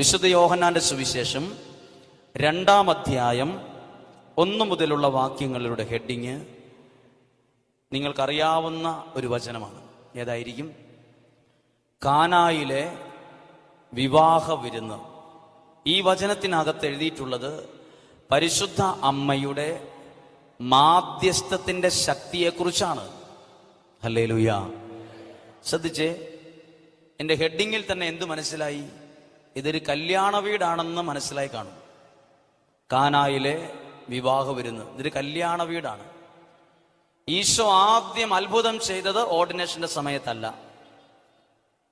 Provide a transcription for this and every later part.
വിശുദ്ധ യോഹന്നാന്റെ സുവിശേഷം രണ്ടാം അധ്യായം ഒന്നു മുതലുള്ള വാക്യങ്ങളുടെ ഹെഡിങ് നിങ്ങൾക്കറിയാവുന്ന ഒരു വചനമാണ്. ഏതായിരിക്കും? കാനായിലെ വിവാഹ വിരുന്ന്. ഈ വചനത്തിനകത്ത് എഴുതിയിട്ടുള്ളത് പരിശുദ്ധ അമ്മയുടെ മാധ്യസ്ഥത്തിന്റെ ശക്തിയെക്കുറിച്ചാണ്. അല്ലേ ലുയാ ശ്രദ്ധിച്ചേ എന്റെ ഹെഡിങ്ങിൽ തന്നെ എന്ത് മനസ്സിലായി? ഇതൊരു കല്യാണ വീടാണെന്ന് മനസ്സിലായി കാണും. കാനായിലെ വിവാഹ വരുന്നത് ഇതൊരു കല്യാണ വീടാണ്. ഈശോ ആദ്യം അത്ഭുതം ചെയ്തത് ഓർഡിനേഷന്റെ സമയത്തല്ല.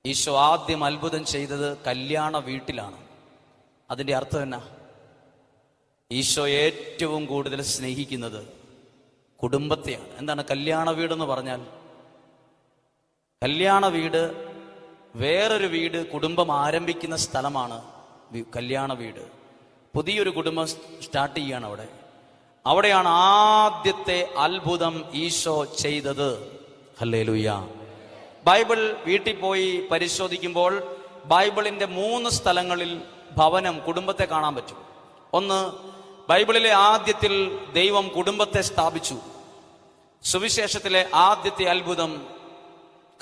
ഈശോ ആദ്യം അത്ഭുതം ചെയ്തത് കല്യാണ വീട്ടിലാണ്. അതിന്റെ അർത്ഥം എന്നാ? ഈശോ ഏറ്റവും കൂടുതൽ സ്നേഹിക്കുന്നത് കുടുംബത്തെയാണ്. എന്താണ് കല്യാണ വീടെന്ന് പറഞ്ഞാൽ? കല്യാണ വീട് വേറൊരു വീട് കുടുംബം ആരംഭിക്കുന്ന സ്ഥലമാണ് കല്യാണ വീട്. പുതിയൊരു കുടുംബം സ്റ്റാർട്ട് ചെയ്യാണ് അവിടെ. അവിടെയാണ് ആദ്യത്തെ അത്ഭുതം ഈശോ ചെയ്തത്. ഹല്ലേ ബൈബിൾ വീട്ടിൽ പോയി പരിശോധിക്കുമ്പോൾ ബൈബിളിന്റെ മൂന്ന് സ്ഥലങ്ങളിൽ ഭവനം കുടുംബത്തെ കാണാൻ പറ്റും. ഒന്ന് ബൈബിളിലെ ആദ്യത്തിൽ ദൈവം കുടുംബത്തെ സ്ഥാപിച്ചു. സുവിശേഷത്തിലെ ആദ്യത്തെ അത്ഭുതം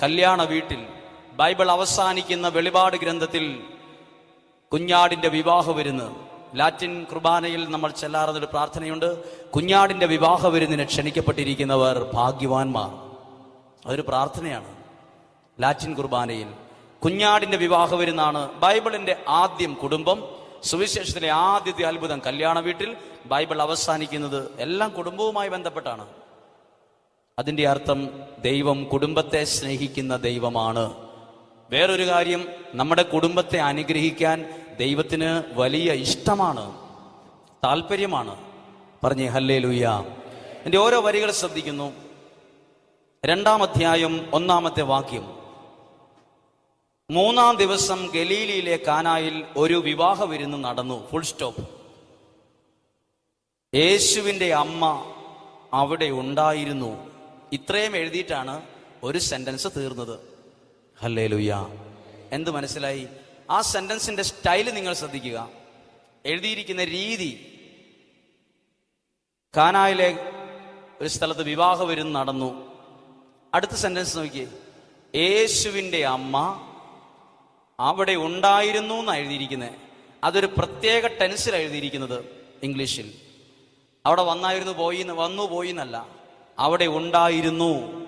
കല്യാണ വീട്ടിൽ ബൈബിൾ അവസാനിക്കുന്ന വെളിപാട് ഗ്രന്ഥത്തിൽ കുഞ്ഞാടിന്റെ വിവാഹം വരുന്നു. ലാറ്റിൻ കുർബാനയിൽ നമ്മൾ ചെല്ലാറുന്നൊരു പ്രാർത്ഥനയുണ്ട്. കുഞ്ഞാടിന്റെ വിവാഹ വിരുന്നിന് ക്ഷണിക്കപ്പെട്ടിരിക്കുന്നവർ ഭാഗ്യവാന്മാർ. അതൊരു പ്രാർത്ഥനയാണ് ലാറ്റിൻ കുർബാനയിൽ. കുഞ്ഞാടിന്റെ വിവാഹ വരുന്നതാണ് ബൈബിളിന്റെ ആദ്യം കുടുംബം. സുവിശേഷത്തിലെ ആദ്യത്തെ അത്ഭുതം കല്യാണ വീട്ടിൽ. ബൈബിൾ അവസാനിക്കുന്നത് എല്ലാം കുടുംബവുമായി ബന്ധപ്പെട്ടാണ്. അതിന്റെ അർത്ഥം ദൈവം കുടുംബത്തെ സ്നേഹിക്കുന്ന ദൈവമാണ്. വേറൊരു കാര്യം നമ്മുടെ കുടുംബത്തെ അനുഗ്രഹിക്കാൻ ദൈവത്തിന് വലിയ ഇഷ്ടമാണ് താല്പര്യമാണ് പറഞ്ഞേ ഹല്ലേ ലുയ്യ എന്റെ ഓരോ വരികൾ ശ്രദ്ധിക്കുന്നു. രണ്ടാം അധ്യായം ഒന്നാമത്തെ വാക്യം. മൂന്നാം ദിവസം ഗലീലിയിലെ കാനായിൽ ഒരു വിവാഹ വിരുന്ന് നടന്നു. ഫുൾ സ്റ്റോപ്പ് യേശുവിന്റെ അമ്മ അവിടെ ഉണ്ടായിരുന്നു. ഇത്രയും എഴുതിയിട്ടാണ് ഒരു സെന്റൻസ് തീർന്നത്. ഹല്ലേ ലുയ്യ എന്ത് മനസ്സിലായി? ആ സെന്റൻസിന്റെ സ്റ്റൈൽ നിങ്ങൾ ശ്രദ്ധിക്കുക. എഴുതിയിരിക്കുന്ന രീതി. കാനായിലെ ഒരു സ്ഥലത്ത് വിവാഹ വിരുന്ന് നടന്നു. അടുത്ത സെന്റൻസ് നോക്കിയേ. യേശുവിന്റെ അമ്മ അവിടെ ഉണ്ടായിരുന്നു എന്നാണ് എഴുതിയിരിക്കുന്നത് അതൊരു പ്രത്യേക ടെൻസിലാണ് എഴുതിയിരിക്കുന്നത് ഇംഗ്ലീഷിൽ. അവിടെ വന്നായിരുന്നു പോയി വന്നു പോയി എന്നല്ല. അവിടെ ഉണ്ടായിരുന്നു.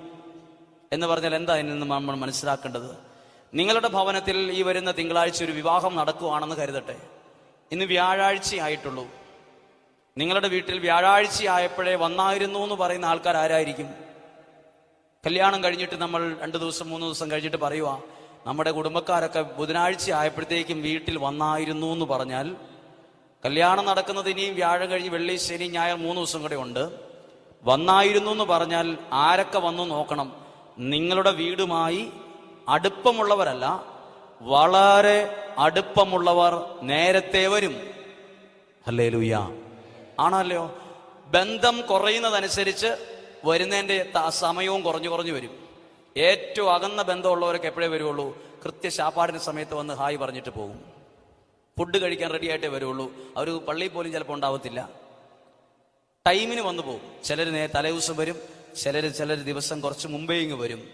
എന്ന് പറഞ്ഞാൽ എന്താ അതിൽ നിന്ന് നമ്മൾ മനസ്സിലാക്കേണ്ടത്? നിങ്ങളുടെ ഭവനത്തിൽ ഈ വരുന്ന തിങ്കളാഴ്ച ഒരു വിവാഹം നടക്കുവാണെന്ന് കരുതട്ടെ. ഇന്ന് വ്യാഴാഴ്ച ആയിട്ടുള്ളൂ നിങ്ങളുടെ വീട്ടിൽ വ്യാഴാഴ്ച ആയപ്പോഴേ വന്നായിരുന്നു എന്ന് പറയുന്ന ആൾക്കാർ ആരായിരിക്കും? കല്യാണം കഴിഞ്ഞിട്ട് നമ്മൾ രണ്ട് ദിവസം മൂന്ന് ദിവസം കഴിഞ്ഞിട്ട് പറയുക നമ്മുടെ കുടുംബക്കാരൊക്കെ ബുധനാഴ്ച ആയപ്പോഴത്തേക്കും വീട്ടിൽ വന്നായിരുന്നു എന്ന് പറഞ്ഞാൽ കല്യാണം നടക്കുന്നത് ഇനിയും വ്യാഴം കഴിഞ്ഞ് വെള്ളി ശനി ഞായർ മൂന്ന് ദിവസം കൂടെ ഉണ്ട്. വന്നായിരുന്നു എന്ന് പറഞ്ഞാൽ ആരൊക്കെ വന്നു നോക്കണം? നിങ്ങളുടെ വീടുമായി അടുപ്പമുള്ളവരല്ല വളരെ അടുപ്പമുള്ളവർ നേരത്തെ വരും. അല്ലേ ലൂയ ആണല്ലോ? ബന്ധം കുറയുന്നതനുസരിച്ച് വരുന്നതിന്റെ സമയവും കുറഞ്ഞു കുറഞ്ഞു വരും. ഏറ്റവും അകന്ന ബന്ധമുള്ളവരൊക്കെ എപ്പോഴേ വരുള്ളൂ? കൃത്യ ശാപ്പാടിന് സമയത്ത് വന്ന് ഹായ് പറഞ്ഞിട്ട് പോകും. ഫുഡ് കഴിക്കാൻ റെഡി ആയിട്ടേ വരുള്ളൂ. അവർ പള്ളിയിൽ പോലും ചിലപ്പോൾ ഉണ്ടാവത്തില്ല. ടൈമിന് വന്നു പോകും. ചിലർ നേ തലേദിവസം വരും. ചിലർ ചിലർ ദിവസം കുറച്ച് മുമ്പേ ഇങ്ങ് വരും.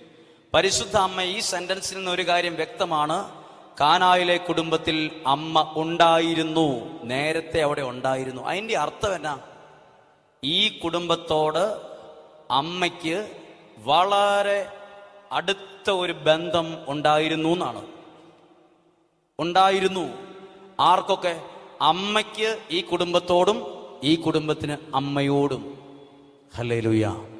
പരിശുദ്ധ അമ്മ ഈ സെന്റൻസിൽ നിന്ന് ഒരു കാര്യം വ്യക്തമാണ്. കാനായിലെ കുടുംബത്തിൽ അമ്മ ഉണ്ടായിരുന്നു. നേരത്തെ അവിടെ ഉണ്ടായിരുന്നു. അതിന്റെ അർത്ഥം എന്നാ? ഈ കുടുംബത്തോട് അമ്മയ്ക്ക് വളരെ അടുത്ത ഒരു ബന്ധം ഉണ്ടായിരുന്നു എന്നാണ്. ഉണ്ടായിരുന്നു. ആർക്കൊക്കെ? അമ്മയ്ക്ക് ഈ കുടുംബത്തോടും ഈ കുടുംബത്തിന് അമ്മയോടും. ഹലേ ഹല്ലേലൂയ.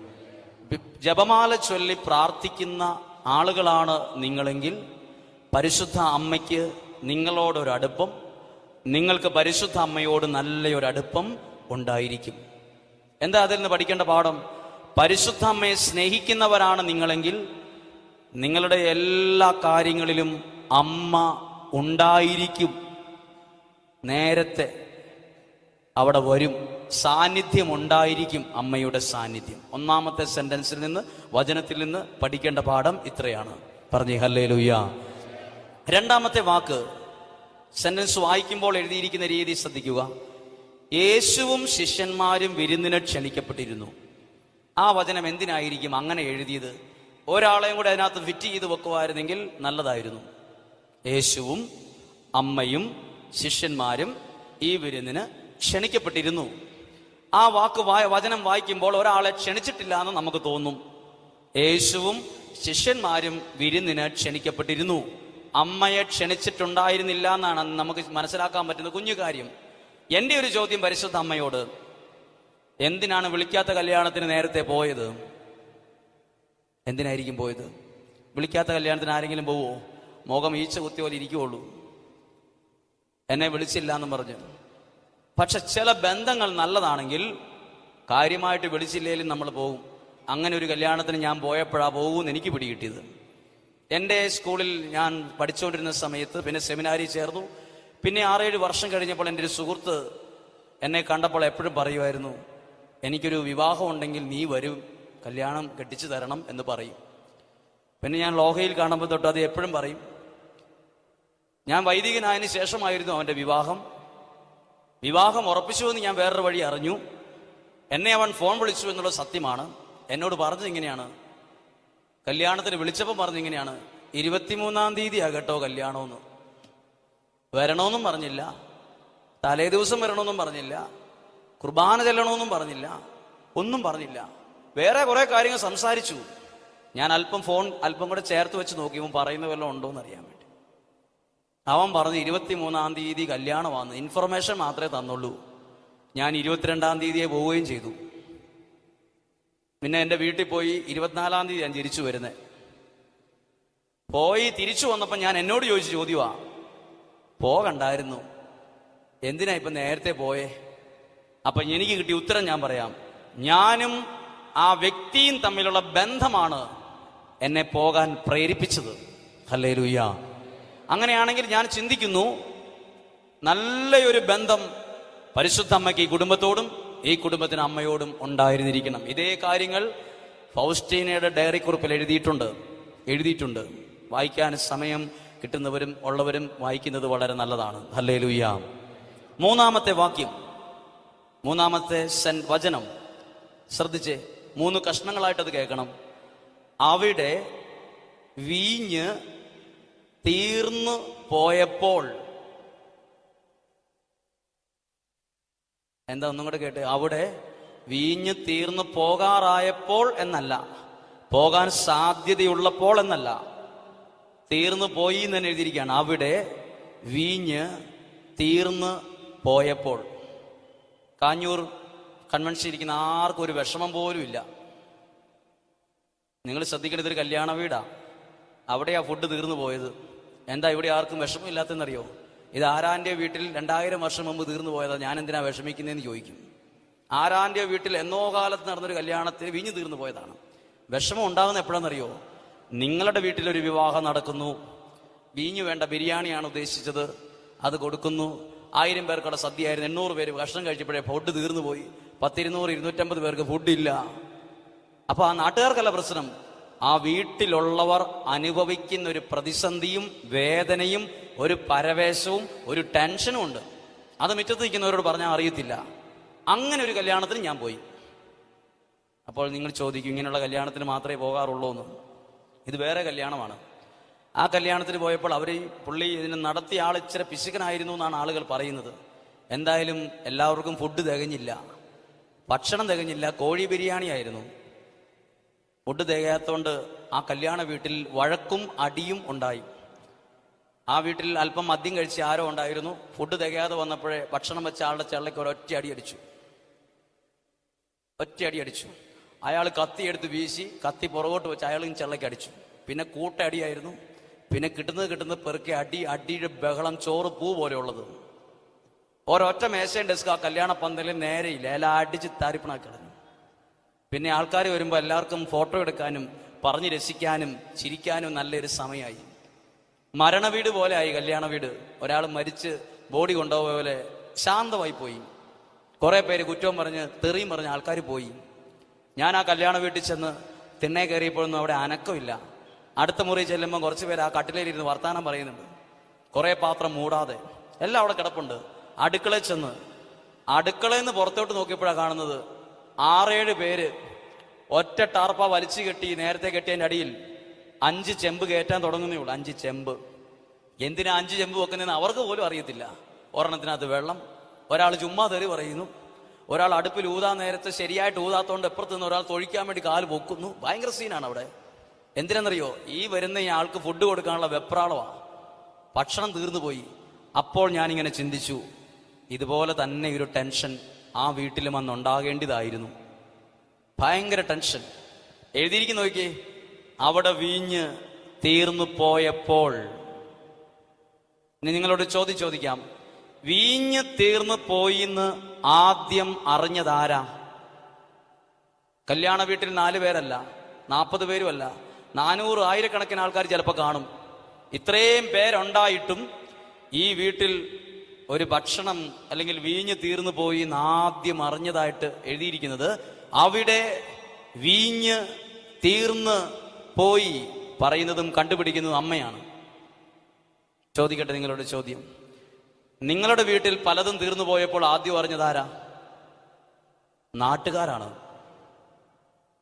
ജപമാല ചൊല്ലി പ്രാർത്ഥിക്കുന്ന ആളുകളാണ് നിങ്ങളെങ്കിൽ പരിശുദ്ധ അമ്മയ്ക്ക് നിങ്ങളോടൊരടുപ്പം നിങ്ങൾക്ക് പരിശുദ്ധ അമ്മയോട് നല്ലൊരടുപ്പം ഉണ്ടായിരിക്കും. എന്താ അതിൽ നിന്ന് പഠിക്കേണ്ട പാഠം? പരിശുദ്ധ അമ്മയെ സ്നേഹിക്കുന്നവരാണ് നിങ്ങളെങ്കിൽ നിങ്ങളുടെ എല്ലാ കാര്യങ്ങളിലും അമ്മ ഉണ്ടായിരിക്കും. നേരത്തെ അവിടെ വരും. സാന്നിധ്യം ഉണ്ടായിരിക്കും അമ്മയുടെ സാന്നിധ്യം. ഒന്നാമത്തെ സെന്റൻസിൽ നിന്ന് വചനത്തിൽ നിന്ന് പഠിക്കേണ്ട പാഠം ഇത്രയാണ്. പറഞ്ഞേ ഹല്ലേ രണ്ടാമത്തെ വാക്ക് സെന്റൻസ് വായിക്കുമ്പോൾ എഴുതിയിരിക്കുന്ന രീതി ശ്രദ്ധിക്കുക. യേശുവും ശിഷ്യന്മാരും വിരുന്നിന് ക്ഷണിക്കപ്പെട്ടിരുന്നു. ആ വചനം എന്തിനായിരിക്കും അങ്ങനെ എഴുതിയത്? ഒരാളെയും കൂടെ അതിനകത്ത് ഫിറ്റ് ചെയ്ത് വെക്കുമായിരുന്നെങ്കിൽ നല്ലതായിരുന്നു. യേശുവും അമ്മയും ശിഷ്യന്മാരും ഈ വിരുന്നിന് ക്ഷണിക്കപ്പെട്ടിരുന്നു. ആ വാക്ക് വായ വചനം വായിക്കുമ്പോൾ ഒരാളെ ക്ഷണിച്ചിട്ടില്ല എന്ന് നമുക്ക് തോന്നും. യേശുവും ശിഷ്യന്മാരും വിരുന്നിന് ക്ഷണിക്കപ്പെട്ടിരുന്നു. അമ്മയെ ക്ഷണിച്ചിട്ടുണ്ടായിരുന്നില്ല എന്നാണ് നമുക്ക് മനസ്സിലാക്കാൻ പറ്റുന്ന കുഞ്ഞു കാര്യം. എന്റെ ഒരു ചോദ്യം പരിശുദ്ധ അമ്മയോട്. എന്തിനാണ് വിളിക്കാത്ത കല്യാണത്തിന് നേരത്തെ പോയത്? എന്തിനായിരിക്കും പോയത്? വിളിക്കാത്ത കല്യാണത്തിന് ആരെങ്കിലും പോവോ? മുഖം ഈച്ച കുത്തിയ പോലെ ഇരിക്കുള്ളൂ എന്നെ വിളിച്ചില്ല എന്ന് പറഞ്ഞു. പക്ഷെ ചില ബന്ധങ്ങൾ നല്ലതാണെങ്കിൽ കാര്യമായിട്ട് വിളിച്ചില്ലേലും നമ്മൾ പോകും അങ്ങനെ ഒരു കല്യാണത്തിന് ഞാൻ പോയപ്പോഴാ പോകുമെന്ന് എനിക്ക് പിടികിട്ടിയത്. എന്റെ സ്കൂളിൽ ഞാൻ പഠിച്ചുകൊണ്ടിരുന്ന സമയത്ത് പിന്നെ സെമിനാരി ചേർന്നു. പിന്നെ ആറേഴ് വർഷം കഴിഞ്ഞപ്പോൾ എന്റെ ഒരു സുഹൃത്ത് എന്നെ കണ്ടപ്പോൾ എപ്പോഴും പറയുമായിരുന്നു എനിക്കൊരു വിവാഹം ഉണ്ടെങ്കിൽ നീ വരും കല്യാണം കെട്ടിച്ചു തരണം എന്ന് പറയും. പിന്നെ ഞാൻ ലോഹയിൽ കാണുമ്പോൾ തൊട്ട് അത് എപ്പോഴും പറയും. ഞാൻ വൈദികനായതിനു ശേഷമായിരുന്നു അവന്റെ വിവാഹം. വിവാഹം ഉറപ്പിച്ചു എന്ന് ഞാൻ വേറൊരു വഴി അറിഞ്ഞു. എന്നെ അവൻ ഫോൺ വിളിച്ചു എന്നുള്ളത് സത്യമാണ്. എന്നോട് പറഞ്ഞത് ഇങ്ങനെയാണ്. കല്യാണത്തിന് വിളിച്ചപ്പോൾ പറഞ്ഞു ഇങ്ങനെയാണ്. ഇരുപത്തിമൂന്നാം തീയതി ആകട്ടോ കല്യാണമെന്ന് വരണമെന്നും പറഞ്ഞില്ല. തലേ ദിവസം വരണമെന്നും പറഞ്ഞില്ല. കുർബാന ചെല്ലണമെന്നും പറഞ്ഞില്ല. ഒന്നും പറഞ്ഞില്ല. വേറെ കുറെ കാര്യങ്ങൾ സംസാരിച്ചു. ഞാൻ അല്പം ഫോൺ അല്പം കൂടെ ചേർത്ത് വെച്ച് നോക്കി. പറയുന്ന വല്ലതും ഉണ്ടോ എന്ന് അറിയാൻ വേണ്ടി. അവൻ പറഞ്ഞു ഇരുപത്തിമൂന്നാം തീയതി കല്യാണമാണ്. ഇൻഫർമേഷൻ മാത്രമേ തന്നുള്ളൂ. ഞാൻ ഇരുപത്തിരണ്ടാം തീയതിയെ പോവുകയും ചെയ്തു. പിന്നെ എന്റെ വീട്ടിൽ പോയി ഇരുപത്തിനാലാം തീയതി ഞാൻ തിരിച്ചു വരുന്നത്. പോയി തിരിച്ചു വന്നപ്പോൾ ഞാൻ എന്നോട് ചോദിച്ചു ചോദ്യമാ പോകണ്ടായിരുന്നു. എന്തിനാ ഇപ്പം നേരത്തെ പോയേ? അപ്പൊ എനിക്ക് കിട്ടിയ ഉത്തരം ഞാൻ പറയാം. ഞാനും ആ വ്യക്തിയും തമ്മിലുള്ള ബന്ധമാണ് എന്നെ പോകാൻ പ്രേരിപ്പിച്ചത്. ഹല്ലേ അങ്ങനെയാണെങ്കിൽ ഞാൻ ചിന്തിക്കുന്നു നല്ലൊരു ബന്ധം പരിശുദ്ധ അമ്മയ്ക്ക് ഈ കുടുംബത്തോടും ഈ കുടുംബത്തിന് അമ്മയോടും ഉണ്ടായിരുന്നിരിക്കണം. ഇതേ കാര്യങ്ങൾ ഫൗസ്റ്റീനയുടെ ഡയറി കുറിപ്പിൽ എഴുതിയിട്ടുണ്ട് എഴുതിയിട്ടുണ്ട്. വായിക്കാൻ സമയം കിട്ടുന്നവരും ഉള്ളവരും വായിക്കുന്നത് വളരെ നല്ലതാണ്. ഹല്ലേ മൂന്നാമത്തെ വാക്യം മൂന്നാമത്തെ സെൻ വചനം. ശ്രദ്ധിച്ച് മൂന്ന് കഷ്ണങ്ങളായിട്ടത് കേൾക്കണം. അവിടെ വീഞ്ഞ് തീർന്നു പോയപ്പോൾ എന്താ ഒന്നും കൂടെ കേട്ട്? അവിടെ വീഞ്ഞു തീർന്നു പോകാറായപ്പോൾ എന്നല്ല പോകാൻ സാധ്യതയുള്ളപ്പോൾ എന്നല്ല. തീർന്നു പോയി എന്ന് തന്നെ എഴുതിയിരിക്കുകയാണ്. അവിടെ വീഞ്ഞ് തീർന്നു പോയപ്പോൾ. കാഞ്ഞൂർ കൺവെൻഷൻ ഇരിക്കുന്ന ആർക്കും ഒരു വിഷമം പോലും ഇല്ല. നിങ്ങൾ ശ്രദ്ധിക്കേണ്ടത് ഒരു കല്യാണ വീടാ. അവിടെയാ ഫുഡ് തീർന്നു പോയത്. എന്താ ഇവിടെ ആർക്കും വിഷമമില്ലാത്തെന്നറിയോ ഇത് ആരാന്റെ വീട്ടിൽ രണ്ടായിരം വർഷം മുമ്പ് തീർന്നു പോയതാ ഞാൻ എന്തിനാ വിഷമിക്കുന്നതെന്ന് ചോദിക്കും. ആരാന്റെ വീട്ടിൽ എന്നോ കാലത്ത് നടന്നൊരു കല്യാണത്തിന് വിഞ്ഞു തീർന്നു പോയതാണ്. വിഷമം ഉണ്ടാകുന്ന എപ്പോഴാണെന്നറിയോ? നിങ്ങളുടെ വീട്ടിലൊരു വിവാഹം നടക്കുന്നു. വീഞ്ഞു വേണ്ട ബിരിയാണിയാണ് ഉദ്ദേശിച്ചത്. അത് കൊടുക്കുന്നു. ആയിരം പേർക്കുള്ള സദ്യയായിരുന്നു. എണ്ണൂറ് പേര് ഭക്ഷണം കഴിച്ചപ്പോഴേ ഫുഡ് തീർന്നു പോയി. പത്തിരുന്നൂറ് ഇരുന്നൂറ്റമ്പത് പേർക്ക് ഫുഡ് ഇല്ല. അപ്പൊ ആ നാട്ടുകാർക്കല്ല പ്രശ്നം. ആ വീട്ടിലുള്ളവർ അനുഭവിക്കുന്ന ഒരു പ്രതിസന്ധിയും വേദനയും ഒരു പരവേശവും ഒരു ടെൻഷനും ഉണ്ട്. അത് മുറ്റത്ത് നിൽക്കുന്നവരോട് പറഞ്ഞാൽ അറിയത്തില്ല. അങ്ങനെ ഒരു കല്യാണത്തിന് ഞാൻ പോയി. അപ്പോൾ നിങ്ങൾ ചോദിക്കും ഇങ്ങനെയുള്ള കല്യാണത്തിന് മാത്രമേ പോകാറുള്ളൂ എന്ന്. ഇത് വേറെ കല്യാണമാണ്. ആ കല്യാണത്തിന് പോയപ്പോൾ അവർ പുള്ളി ഇതിന് നടത്തിയ ആൾ ഇച്ചിരി പിശുക്കനായിരുന്നു എന്നാണ് ആളുകൾ പറയുന്നത്. എന്തായാലും എല്ലാവർക്കും ഫുഡ് തികഞ്ഞില്ല. ഭക്ഷണം തികഞ്ഞില്ല. കോഴി ബിരിയാണി ആയിരുന്നു ഫുഡ് തികയാത്തോണ്ട് ആ കല്യാണ വീട്ടിൽ വഴക്കും അടിയും ഉണ്ടായി. ആ വീട്ടിൽ അല്പം മദ്യം കഴിച്ച് ആരോ ഉണ്ടായിരുന്നു. ഫുഡ് തികയാതെ വന്നപ്പോഴേ ഭക്ഷണം വെച്ച ആളുടെ ചെള്ളയ്ക്ക് ഒരൊറ്റ അടി അടിച്ചു. ഒറ്റ അടി അടിച്ചു. അയാൾ കത്തി എടുത്ത് വീശി കത്തി പുറകോട്ട് വെച്ച് അയാളും ചെള്ളയ്ക്ക് അടിച്ചു. പിന്നെ കൂട്ടടിയായിരുന്നു പിന്നെ കിട്ടുന്നത് കിട്ടുന്നത് പെറുക്കി അടി അടിയുടെ ബഹളം ചോറ് പൂ പോലെയുള്ളത്. ഒരൊറ്റ മേശയും ഡെസ്ക് ആ കല്യാണ പന്തലിൽ നേരെയില്ല. എല്ലാം അടിച്ച് താരിപ്പണാക്കി പിന്നെ ആൾക്കാർ വരുമ്പോൾ എല്ലാവർക്കും ഫോട്ടോ എടുക്കാനും പറഞ്ഞ് രസിക്കാനും ചിരിക്കാനും നല്ലൊരു സമയമായി മരണ വീട് പോലെ ആയി കല്യാണ വീട് ഒരാൾ മരിച്ച് ബോഡി കൊണ്ടുപോയ പോലെ ശാന്തമായി പോയി. കുറെ പേര് കുറ്റവും പറഞ്ഞ് തെറിയും പറഞ്ഞ് ആൾക്കാർ പോയി. ഞാൻ ആ കല്യാണ വീട്ടിൽ ചെന്ന് തിണ്ണെ കയറിയപ്പോഴൊന്നും അവിടെ അനക്കമില്ല. അടുത്ത മുറി ചെല്ലുമ്പോൾ കുറച്ച് പേര് ആ കട്ടിലേലിരുന്ന് വർത്താനം പറയുന്നുണ്ട്. കുറെ പാത്രം മൂടാതെ. എല്ലാം അവിടെ കിടപ്പുണ്ട്. അടുക്കളയിൽ ചെന്ന്. അടുക്കളയിൽ നിന്ന് പുറത്തോട്ട് നോക്കിയപ്പോഴാണ് കാണുന്നത് ആറേഴ് പേര് ഒറ്റ ടാർപ്പ വലിച്ചു കെട്ടി നേരത്തെ കെട്ടിയതിന്റെ അടിയിൽ അഞ്ച് ചെമ്പ് കയറ്റാൻ തുടങ്ങുന്നേ ഉള്ളൂ. അഞ്ച് ചെമ്പ്. എന്തിനാ അഞ്ച് ചെമ്പ് വെക്കുന്നതെന്ന് അവർക്ക് പോലും അറിയത്തില്ല. ഒരെണ്ണത്തിനകത്ത് വെള്ളം. ഒരാൾ ചുമ്മാ തെറി പറയുന്നു. ഒരാൾ അടുപ്പിൽ ഊതാൻ നേരത്തെ ശരിയായിട്ട് ഊതാത്തോണ്ട് എപ്പുറത്ത് നിന്ന് ഒരാൾ തൊഴിക്കാൻ വേണ്ടി കാൽ പൊക്കുന്നു. ഭയങ്കര സീനാണ് അവിടെ. എന്തിനെന്നറിയോ? ഈ വരുന്ന ഈ ആൾക്ക് ഫുഡ് കൊടുക്കാനുള്ള വെപ്രാളമാണ് ഭക്ഷണം തീർന്നു പോയി. അപ്പോൾ ഞാനിങ്ങനെ ചിന്തിച്ചു. ഇതുപോലെ തന്നെ ഒരു ടെൻഷൻ. ആ വീട്ടിലും അന്ന് ഉണ്ടാകേണ്ടതായിരുന്നു. ഭയങ്കര ടെൻഷൻ. എഴുതിയിരിക്കുന്ന നോക്കിയേ. അവിടെ വീഞ്ഞ് തീർന്നു പോയപ്പോൾ. ഇനി നിങ്ങളോട് ചോദ്യം ചോദിക്കാം. വീഞ്ഞ് തീർന്നു പോയിന്ന് ആദ്യം അറിഞ്ഞതാരാ? കല്യാണ വീട്ടിൽ നാല് പേരല്ല. നാൽപ്പത് പേരുമല്ല. നാനൂറ് ആയിരക്കണക്കിന് ആൾക്കാർ ചിലപ്പോൾ കാണും. ഇത്രയും പേരുണ്ടായിട്ടും ഈ വീട്ടിൽ ഒരു ഭക്ഷണം അല്ലെങ്കിൽ വീഞ്ഞ് തീർന്നു പോയി എന്ന് ആദ്യം അറിഞ്ഞതായിട്ട് എഴുതിയിരിക്കുന്നത് അവിടെ വീഞ്ഞ് തീർന്ന് പോയി പറയുന്നതും കണ്ടുപിടിക്കുന്നതും അമ്മയാണ്. ചോദിക്കട്ടെ നിങ്ങളുടെ ചോദ്യം. നിങ്ങളുടെ വീട്ടിൽ പലതും തീർന്നു പോയപ്പോൾ ആദ്യം അറിഞ്ഞതാരാ നാട്ടുകാരാണ്.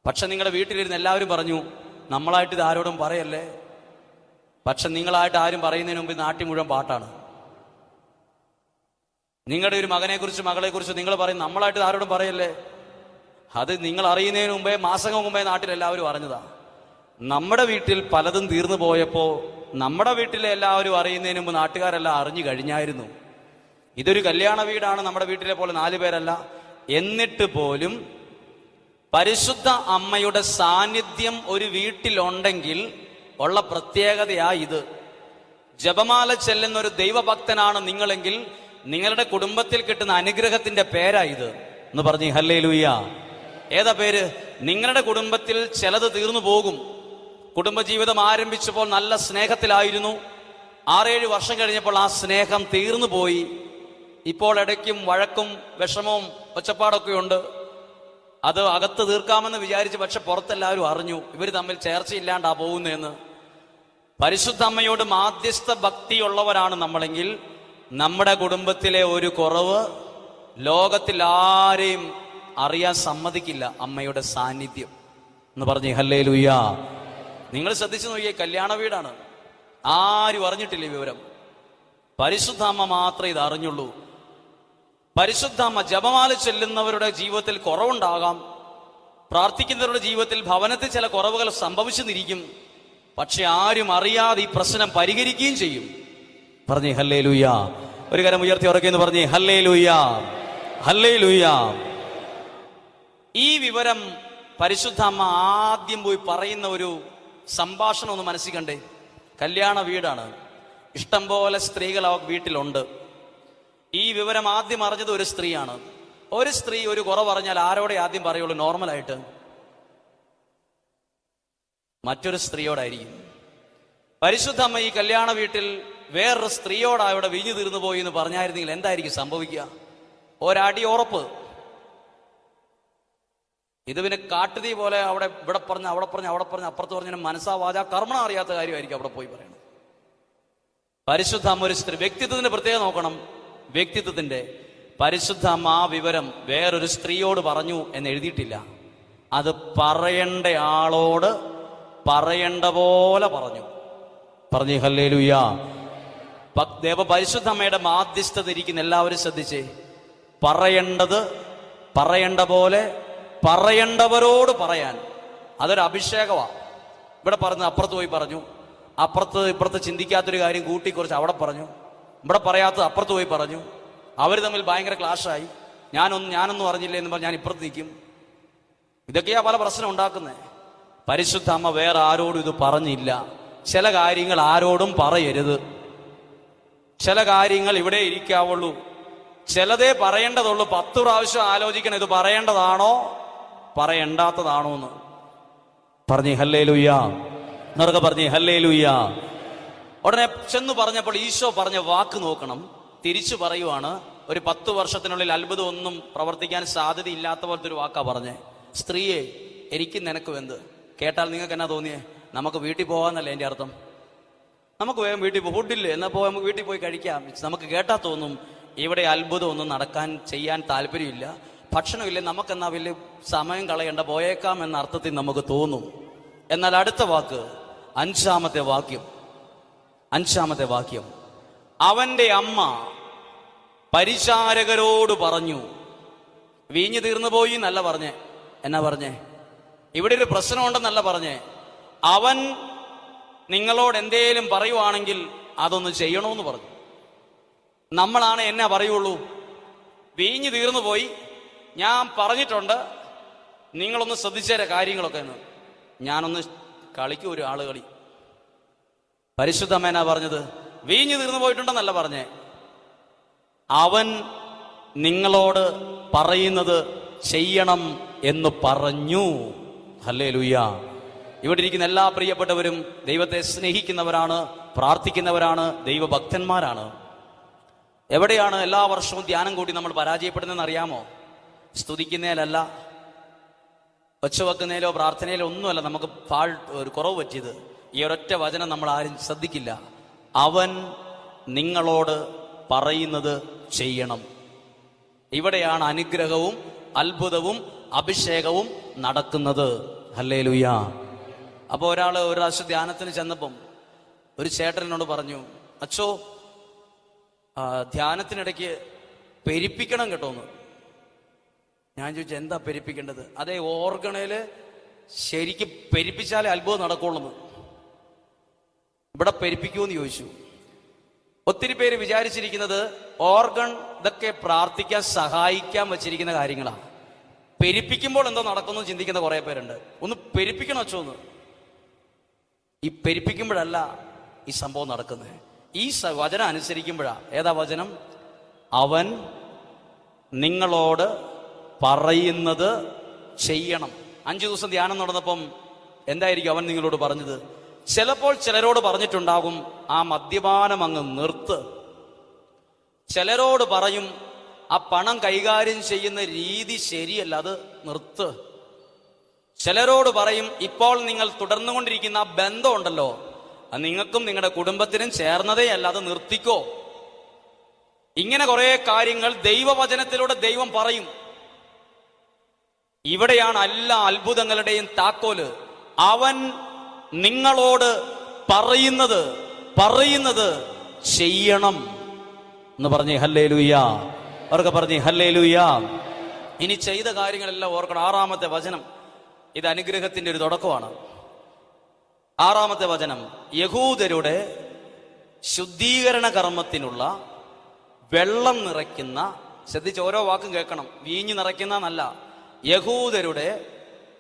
പക്ഷെ നിങ്ങളുടെ വീട്ടിലിരുന്ന് എല്ലാവരും പറഞ്ഞു നമ്മളായിട്ട് ഇത് ആരോടും പറയല്ലേ? പക്ഷെ നിങ്ങളായിട്ട് ആരും പറയുന്നതിന് മുമ്പ് നാട്ടിൽ മുഴുവൻ പാട്ടാണ്. നിങ്ങളുടെ ഒരു മകനെ കുറിച്ച് മകളെ കുറിച്ച് നിങ്ങൾ പറയും. നമ്മളായിട്ട് ആരോടും പറയല്ലേ? അത് നിങ്ങൾ അറിയുന്നതിന് മുമ്പേ മാസങ്ങൾ മുമ്പേ നാട്ടിൽ എല്ലാവരും അറിഞ്ഞതാ. നമ്മുടെ വീട്ടിൽ പലതും തീർന്നു പോയപ്പോൾ നമ്മുടെ വീട്ടിലെ എല്ലാവരും അറിയുന്നതിന് മുമ്പ് നാട്ടുകാരെല്ലാം അറിഞ്ഞു കഴിഞ്ഞായിരുന്നു. ഇതൊരു കല്യാണ വീടാണ് നമ്മുടെ വീട്ടിലെ പോലെ നാല് പേരല്ല. എന്നിട്ട് പോലും പരിശുദ്ധ അമ്മയുടെ സാന്നിധ്യം ഒരു വീട്ടിലുണ്ടെങ്കിൽ ഉള്ള പ്രത്യേകതയാ ഇത്. ജപമാല ചെല്ലുന്ന ഒരു ദൈവഭക്തനാണ് നിങ്ങളെങ്കിൽ നിങ്ങളുടെ കുടുംബത്തിൽ കിട്ടുന്ന അനുഗ്രഹത്തിന്റെ പേരാ ഇത്. എന്ന് പറഞ്ഞു ഹല്ലേ ലൂയ ഏതാ പേര്? നിങ്ങളുടെ കുടുംബത്തിൽ ചിലത് തീർന്നു പോകും. കുടുംബജീവിതം ആരംഭിച്ചപ്പോൾ നല്ല സ്നേഹത്തിലായിരുന്നു. ആറേഴ് വർഷം കഴിഞ്ഞപ്പോൾ ആ സ്നേഹം തീർന്നു പോയി. ഇപ്പോൾ ഇടയ്ക്കും വഴക്കും വിഷമവും ഒച്ചപ്പാടൊക്കെ ഉണ്ട്. അത് അകത്ത് തീർക്കാമെന്ന് വിചാരിച്ച് പക്ഷെ പുറത്തെല്ലാവരും അറിഞ്ഞു. ഇവർ തമ്മിൽ ചേർച്ചയില്ലാണ്ടാ പോകുന്നതെന്ന്. പരിശുദ്ധ അമ്മയോട് മാധ്യസ്ഥ ഭക്തിയുള്ളവരാണ് നമ്മളെങ്കിൽ നമ്മുടെ കുടുംബത്തിലെ ഒരു കുറവ് ലോകത്തിൽ ആരെയും അറിയാൻ സമ്മതിക്കില്ല അമ്മയുടെ സാന്നിധ്യം എന്ന് പറഞ്ഞു ഹല്ലേ ലുയ്യ നിങ്ങൾ ശ്രദ്ധിച്ചു നോക്കിയേ കല്യാണ വീടാണ്. ആരും അറിഞ്ഞിട്ടില്ല വിവരം. പരിശുദ്ധ അമ്മ മാത്രമേ ഇത് അറിഞ്ഞുള്ളൂ. പരിശുദ്ധാമ്മ ജപമാല ചെല്ലുന്നവരുടെ ജീവിതത്തിൽ കുറവുണ്ടാകാം. പ്രാർത്ഥിക്കുന്നവരുടെ ജീവിതത്തിൽ ഭവനത്തിൽ ചില കുറവുകൾ സംഭവിച്ചെന്നിരിക്കും. പക്ഷെ ആരും അറിയാതെ ഈ പ്രശ്നം പരിഹരിക്കുകയും ചെയ്യും. പറഞ്ഞു ഹല്ലേ ലൂയ ഒരു കരം ഉയർത്തി ഉറക്കെന്ന് പറഞ്ഞേ ഹല്ലേ ലൂയ ഹല്ലേ ലൂയ ഈ വിവരം പരിശുദ്ധാമ്മ ആദ്യം പോയി പറയുന്ന ഒരു സംഭാഷണം ഒന്ന് മനസ്സിൽ കണ്ടേ. കല്യാണ വീടാണ്. ഇഷ്ടം പോലെ സ്ത്രീകൾ ആ വീട്ടിലുണ്ട്. ഈ വിവരം ആദ്യം അറിഞ്ഞത് ഒരു സ്ത്രീയാണ്. ഒരു സ്ത്രീ ഒരു കുറവ് പറഞ്ഞാൽ ആരോടെ ആദ്യം പറയുള്ളൂ? നോർമലായിട്ട്. മറ്റൊരു സ്ത്രീയോടായിരിക്കും. പരിശുദ്ധ അമ്മ ഈ കല്യാണ വീട്ടിൽ വേറൊരു സ്ത്രീയോട് അവിടെ വിഞ്ഞു തീർന്നു പോയി എന്ന് പറഞ്ഞായിരുന്നെങ്കിൽ എന്തായിരിക്കും സംഭവിക്കുക? ഒരടി ഉറപ്പ്. ഇത് പിന്നെ കാട്ടുതീ പോലെ അവിടെ ഇവിടെ പറഞ്ഞ അവിടെ പറഞ്ഞ അവിടെ പറഞ്ഞ അപ്പുറത്ത് പറഞ്ഞ മനസ്സാവാതെ ആ കർമ്മണം അറിയാത്ത കാര്യമായിരിക്കും അവിടെ പോയി പറയണം. പരിശുദ്ധ അമ്മ ഒരു സ്ത്രീ വ്യക്തിത്വത്തിന്റെ പ്രത്യേകം നോക്കണം. വ്യക്തിത്വത്തിന്റെ പരിശുദ്ധ അമ്മ ആ വിവരം വേറൊരു സ്ത്രീയോട് പറഞ്ഞു എന്ന് എഴുതിയിട്ടില്ല. അത് പറയേണ്ട ആളോട് പറയേണ്ട പോലെ പറഞ്ഞു. പറഞ്ഞു ഹല്ലേ ലുയ്യ ദേവ പരിശുദ്ധ അമ്മയുടെ മാധ്യസ്ഥത ഇരിക്കുന്ന എല്ലാവരും ശ്രദ്ധിച്ചേ. പറയേണ്ടത് പറയേണ്ട പോലെ പറയേണ്ടവരോട് പറയാൻ. അതൊരു അഭിഷേകമാണ് ഇവിടെ പറഞ്ഞ് അപ്പുറത്ത് പോയി പറഞ്ഞു. അപ്പുറത്ത് ഇപ്പുറത്ത് ചിന്തിക്കാത്തൊരു കാര്യം കൂട്ടിക്കുറിച്ച് അവിടെ പറഞ്ഞു. ഇവിടെ പറയാത്തത് അപ്പുറത്ത് പോയി പറഞ്ഞു. അവർ തമ്മിൽ ഭയങ്കര ക്ലാഷായി. ഞാനൊന്നും ഞാനൊന്നും അറിഞ്ഞില്ല എന്ന് പറഞ്ഞ് ഞാൻ ഇപ്പുറത്ത് നിൽക്കും. ഇതൊക്കെയാ പല പ്രശ്നം ഉണ്ടാക്കുന്നത് പരിശുദ്ധ അമ്മ വേറെ ആരോടും ഇത് പറഞ്ഞില്ല. ചില കാര്യങ്ങൾ ആരോടും പറയരുത്. ചില കാര്യങ്ങൾ ഇവിടെ ഇരിക്കാവുള്ളൂ. ചിലതേ പറയേണ്ടതുള്ളൂ. പത്ത് പ്രാവശ്യം ആലോചിക്കണം ഇത് പറയേണ്ടതാണോ? പറയണ്ടാത്തതാണോ എന്ന് പറഞ്ഞു ഹല്ലേ ലുയ്യ എന്നൊക്കെ പറഞ്ഞേ ഹല്ലേ ലുയ്യ ഉടനെ ചെന്ന് പറഞ്ഞപ്പോൾ ഈശോ പറഞ്ഞ വാക്ക് നോക്കണം. തിരിച്ചു പറയുവാണ് ഒരു പത്ത് വർഷത്തിനുള്ളിൽ അത്ഭുതം ഒന്നും പ്രവർത്തിക്കാൻ സാധ്യതയില്ലാത്ത പോലത്തെ ഒരു വാക്കാ പറഞ്ഞേ. സ്ത്രീയെ എനിക്ക് നിനക്കും എന്ത്? കേട്ടാൽ നിങ്ങൾക്ക് എന്നാ തോന്നിയേ? നമുക്ക് വീട്ടിൽ പോകാന്നല്ലേ എന്റെ അർത്ഥം? നമുക്ക് വേഗം വീട്ടിൽ പോയി ഫുഡില്ലേ എന്നാൽ പോയി നമുക്ക് വീട്ടിൽ പോയി കഴിക്കാം. നമുക്ക് കേട്ടാ തോന്നും ഇവിടെ അത്ഭുതം ഒന്നും നടക്കാൻ ചെയ്യാൻ താല്പര്യമില്ല. ഭക്ഷണമില്ല? നമുക്കെന്നാ വലിയ സമയം കളയേണ്ട പോയേക്കാം എന്ന അർത്ഥത്തിൽ നമുക്ക് തോന്നും. എന്നാൽ അടുത്ത വാക്ക് അഞ്ചാമത്തെ വാക്യം. അഞ്ചാമത്തെ വാക്യം. അവന്റെ അമ്മ പരിചാരകരോട് പറഞ്ഞു വീഞ്ഞു തീർന്നു പോയി എന്നല്ല പറഞ്ഞേ. എന്നാ പറഞ്ഞേ? ഇവിടെ ഒരു പ്രശ്നമുണ്ടെന്നല്ല പറഞ്ഞേ. അവൻ നിങ്ങളോട് എന്തേലും പറയുവാണെങ്കിൽ അതൊന്ന് ചെയ്യണമെന്ന് പറഞ്ഞു. നമ്മളാണ് എന്നെ പറയുള്ളൂ. വീഞ്ഞു തീർന്നു പോയി. ഞാൻ പറഞ്ഞിട്ടുണ്ട് നിങ്ങളൊന്ന് ശ്രദ്ധിച്ചേരെ കാര്യങ്ങളൊക്കെ എന്ന്. ഞാനൊന്ന് കളിക്കും ഒരു ആൾ കളി. പരിശുദ്ധമ്മേനാ പറഞ്ഞത്? വീഞ്ഞു തീർന്നു പോയിട്ടുണ്ടെന്നല്ല പറഞ്ഞേ. അവൻ നിങ്ങളോട് പറയുന്നത് ചെയ്യണം എന്ന് പറഞ്ഞു. ഹല്ലേ ലുയ്യ ഇവിടെ ഇരിക്കുന്ന എല്ലാ പ്രിയപ്പെട്ടവരും ദൈവത്തെ സ്നേഹിക്കുന്നവരാണ് പ്രാർത്ഥിക്കുന്നവരാണ് ദൈവഭക്തന്മാരാണ്. എവിടെയാണ് എല്ലാ വർഷവും ധ്യാനം കൂടി നമ്മൾ പരാജയപ്പെടുന്നതെന്ന് അറിയാമോ? സ്തുതിക്കുന്നതിലല്ല ഒച്ചവെക്കുന്നതിലോ പ്രാർത്ഥനയിലോ ഒന്നുമല്ല നമുക്ക് ഫാൾ ഒരു കുറവ് പറ്റിയത്. ഈ ഒരൊറ്റ വചനം നമ്മൾ ആരും ശ്രദ്ധിക്കില്ല. അവൻ നിങ്ങളോട് പറയുന്നത് ചെയ്യണം. ഇവിടെയാണ് അനുഗ്രഹവും അത്ഭുതവും അഭിഷേകവും നടക്കുന്നത്. ഹല്ലേ ലുയ്യ അപ്പോൾ ഒരാൾ ഒരു പ്രാവശ്യം ധ്യാനത്തിന് ചെന്നപ്പം ഒരു ചേട്ടനോട് പറഞ്ഞു അച്ഛോ ധ്യാനത്തിനിടയ്ക്ക് പെരിപ്പിക്കണം കേട്ടോന്ന് ഞാൻ ചോദിച്ചു എന്താ പെരിപ്പിക്കേണ്ടത്? അതേ ഓർഗണയിൽ ശരിക്കും പെരിപ്പിച്ചാലേ അത്ഭുതം നടക്കുള്ളൂ ഇവിടെ പെരിപ്പിക്കുമെന്ന് ചോദിച്ചു. ഒത്തിരി പേര് വിചാരിച്ചിരിക്കുന്നത് ഓർഗൺ ഇതൊക്കെ പ്രാർത്ഥിക്കാൻ സഹായിക്കാൻ വെച്ചിരിക്കുന്ന കാര്യങ്ങളാണ് പെരിപ്പിക്കുമ്പോൾ എന്തോ നടക്കുന്നു ചിന്തിക്കുന്ന കുറേ പേരുണ്ട്. ഒന്ന് പെരിപ്പിക്കണം അച്ചോന്ന് ഈ പെരുപ്പിക്കുമ്പോഴല്ല ഈ സംഭവം നടക്കുന്നത്. ഈ വചനം അനുസരിക്കുമ്പോഴാണ് ഏതാ വചനം? അവൻ നിങ്ങളോട് പറയുന്നത് ചെയ്യണം. അഞ്ചു ദിവസം ധ്യാനം നടന്നപ്പം എന്തായിരിക്കും അവൻ നിങ്ങളോട് പറഞ്ഞത്? ചിലപ്പോൾ ചിലരോട് പറഞ്ഞിട്ടുണ്ടാകും ആ മദ്യപാനം അങ്ങ് നിർത്ത്. ചിലരോട് പറയും ആ പണം കൈകാര്യം ചെയ്യുന്ന രീതി ശരിയല്ല അത് നിർത്ത്. ചിലരോട് പറയും ഇപ്പോൾ നിങ്ങൾ തുടർന്നുകൊണ്ടിരിക്കുന്ന ആ ബന്ധമുണ്ടല്ലോ അത് നിങ്ങൾക്കും നിങ്ങളുടെ കുടുംബത്തിനും ചേർന്നതേ അല്ല അത് നിർത്തിക്കോ. ഇങ്ങനെ കുറെ കാര്യങ്ങൾ ദൈവവചനത്തിലൂടെ ദൈവം പറയും. ഇവിടെയാണ് എല്ലാ അത്ഭുതങ്ങളുടെയും താക്കോൽ. അവൻ നിങ്ങളോട് പറയുന്നത് പറയുന്നത് ചെയ്യണം എന്ന് പറഞ്ഞേ ഹല്ലേ ലൂയ അവർക്ക് പറഞ്ഞേ ഹല്ലേ ലൂയ ഇനി ചെയ്ത കാര്യങ്ങളെല്ലാം ഓർക്കണം. ആറാമത്തെ വചനം. ഇത് അനുഗ്രഹത്തിന്റെ ഒരു തുടക്കമാണ്. ആറാമത്തെ വചനം യഹൂദരുടെ ശുദ്ധീകരണ കർമ്മത്തിനുള്ള വെള്ളം നിറയ്ക്കുന്ന ശ്രദ്ധിച്ച് ഓരോ വാക്കും കേൾക്കണം വീഞ്ഞു നിറയ്ക്കുന്ന എന്നല്ല. യഹൂദരുടെ